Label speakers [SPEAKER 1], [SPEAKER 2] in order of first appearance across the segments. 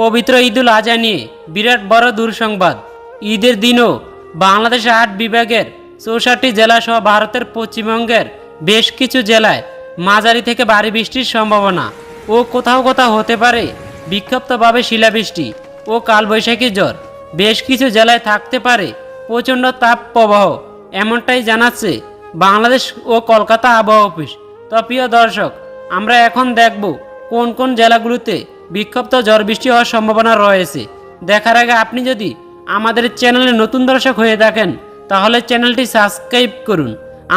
[SPEAKER 1] পবিত্র ঈদুল আজহা নিয়ে বিরাট বড় দুঃসংবাদ। ঈদের দিনও বাংলাদেশের আট বিভাগের চৌষট্টি জেলা সহ ভারতের পশ্চিমবঙ্গের বেশ কিছু জেলায় মাঝারি থেকে ভারী বৃষ্টির সম্ভাবনা ও কোথাও কোথাও হতে পারে বিক্ষিপ্তভাবে শিলাবৃষ্টি ও কালবৈশাখী জ্বর বেশ কিছু জেলায় থাকতে পারে প্রচণ্ড তাপ প্রবাহ এমনটাই জানাচ্ছে বাংলাদেশ ও কলকাতা আবহাওয়া অফিস। তো প্রিয় দর্শক, আমরা এখন দেখব কোন কোন জেলাগুলোতে বিক্ষিপ্ত ঝড় বৃষ্টি হওয়ার সম্ভাবনা রয়েছে? দেখার আগে আপনি যদি আমাদের চ্যানেলে নতুন দর্শক হয়ে থাকেন, তাহলে চ্যানেলটি সাবস্ক্রাইব করুন।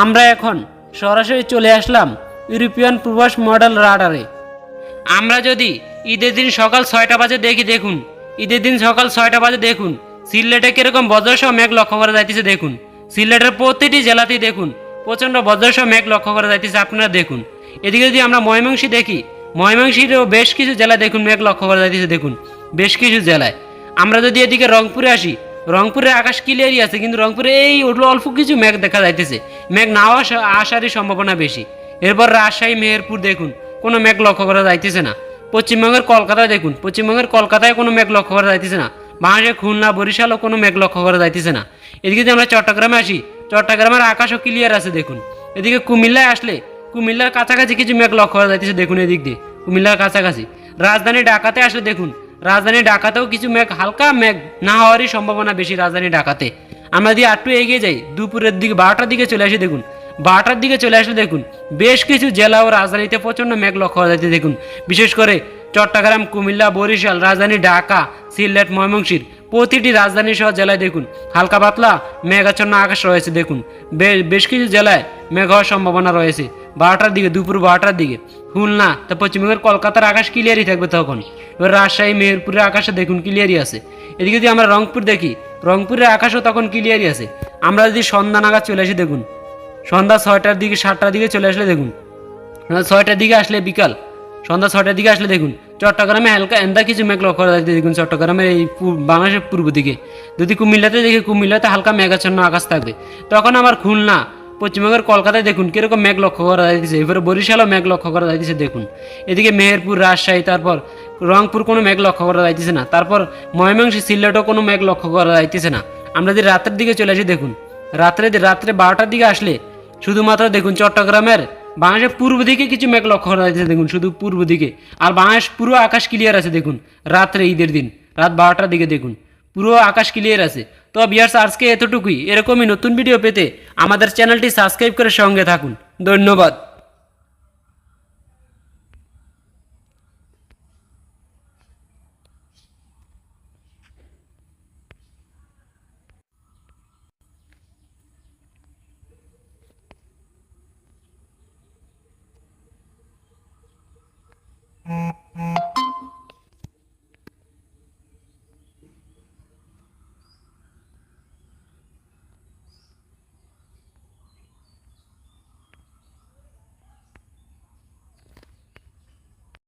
[SPEAKER 1] আমরা এখন সরাসরি চলে আসলাম ইউরোপিয়ান প্রবাস মডেল রাডারে। আমরা যদি ঈদের দিন সকাল ছয়টা বাজে দেখি, দেখুন। ঈদের দিন সকাল ছয়টা বাজে দেখুন। সিলেটে কীরকম বজ্রসহ মেঘ লক্ষ্য করা যাইতেছে, দেখুন। সিলেটের প্রতিটি জেলাতেই দেখুন, প্রচণ্ড বজ্রসহ মেঘ লক্ষ্য করা যাইতেছে, আপনারা দেখুন। এদিকে যদি আমরা ময়মংসী দেখি ময়মাংসীরও বেশ কিছু জেলায় দেখুন মেঘ লক্ষ্য করা যাইতেছে, দেখুন। বেশ কিছু জেলায়। আমরা যদি এদিকে রংপুরে আসি রংপুরের আকাশ ক্লিয়ারই আছে, কিন্তু রংপুরে এই অল্প কিছু মেঘ দেখা যাইতেছে। মেঘ আসা আসারই সম্ভাবনা বেশি। এরপর রাজশাহী, মেহেরপুর দেখুন, কোনো মেঘ লক্ষ্য করা যাইতেছে না। পশ্চিমবঙ্গের কলকাতায় দেখুন, পশ্চিমবঙ্গের কলকাতায় কোনো মেঘ লক্ষ্য করা যাইতেছে না। বাংলাদেশের খুলনা, বরিশালও কোনো মেঘ লক্ষ্য করা যাইতেছে না। এদিকে যদি আমরা চট্টগ্রামে আসি, চট্টগ্রামের আকাশও ক্লিয়ার আছে, দেখুন। এদিকে কুমিল্লায় আসলে কুমিল্লার কাছাকাছি কিছু মেঘ লক্ষ্য করা যাইতেছে, দেখুন এদিক দিয়ে। কুমিল্লার কাছাকাছি। রাজধানী ঢাকাতে আসলে দেখুন, রাজধানী ঢাকাতেও কিছু মেঘ, হালকা মেঘ না হওয়ারই সম্ভাবনা বেশি রাজধানী ঢাকাতে। আমরা যদি আটটু এগিয়ে যাই, দুপুরের দিকে, বারোটার দিকে চলে আসি, দেখুন। বারোটার দিকে চলে আসলে দেখুন, বেশ কিছু জেলা ও রাজধানীতে প্রচণ্ড মেঘ লক্ষ্য করা যাচ্ছে, দেখুন। বিশেষ করে চট্টগ্রাম, কুমিল্লা, বরিশাল, রাজধানী ঢাকা, সিলেট, ময়মনসিংহ প্রতিটি রাজধানী সহ জেলায় দেখুন। হালকা পাতলা, মেঘাচ্ছন্ন আকাশ রয়েছে, দেখুন। বেশ কিছু জেলায় মেঘ হওয়ার সম্ভাবনা রয়েছে। বারোটার দিকে, দুপুর বারোটার দিকে। খুলনা, তা পশ্চিমবঙ্গের কলকাতার আকাশ ক্লিয়ারই থাকবে তখন। এবার রাজশাহী, মেহেরপুরের আকাশে দেখুন ক্লিয়ারই আছে। এদিকে যদি আমরা রংপুর দেখি, রংপুরের আকাশও তখন ক্লিয়ারই আছে। আমরা যদি সন্ধ্যা নাগাদ চলে আসি, দেখুন। সন্ধ্যা ছয়টার দিকে, সাতটার দিকে চলে আসলে দেখুন। ছয়টার দিকে আসলে বিকাল। সন্ধ্যা ছয়টার দিকে আসলে দেখুন। চট্টগ্রামে হালকা এন্দা কিছু মেঘ লক্ষ্য করা যাচ্ছে দেখুন চট্টগ্রামের এই বাংলাদেশের পূর্ব দিকে। যদি কুমিল্লাতে দেখি, কুমিল্লাতে হালকা মেঘাচ্ছন্ন আকাশ থাকবে। তখন আবার খুলনা, পশ্চিমবঙ্গের কলকাতায় দেখুন, কীরকম মেঘ লক্ষ্য করা যাইতেছে এবারে বরিশালও মেঘ লক্ষ্য করা যাইতেছে দেখুন। এদিকে মেহেরপুর, রাজশাহী, তারপর রংপুর কোনো মেঘ লক্ষ্য করা যাইতেছে না। তারপর ময়মনসিংহ, সিলেটও কোনো মেঘ লক্ষ্য করা যাইতেছে না। আমরা যদি রাতের দিকে চলে আসি, দেখুন। রাত্রে রাত্রে বারোটার দিকে আসলে শুধুমাত্র দেখুন চট্টগ্রামের বাংলাদেশের পূর্ব দিকে কিছু মেঘ লক্ষ্য করা যাচ্ছে, দেখুন, শুধু পূর্ব দিকে। আর বাংলাদেশ পুরো আকাশ ক্লিয়ার আছে, দেখুন, রাত্রে ঈদের দিন, রাত বারোটার দিকে, দেখুন, পুরো আকাশ ক্লিয়ার আছে। তো বিয়ার্স আজকে এতটুকুই। এরকমই নতুন ভিডিও পেতে আমাদের চ্যানেলটি সাবস্ক্রাইব করে সঙ্গে থাকুন। ধন্যবাদ।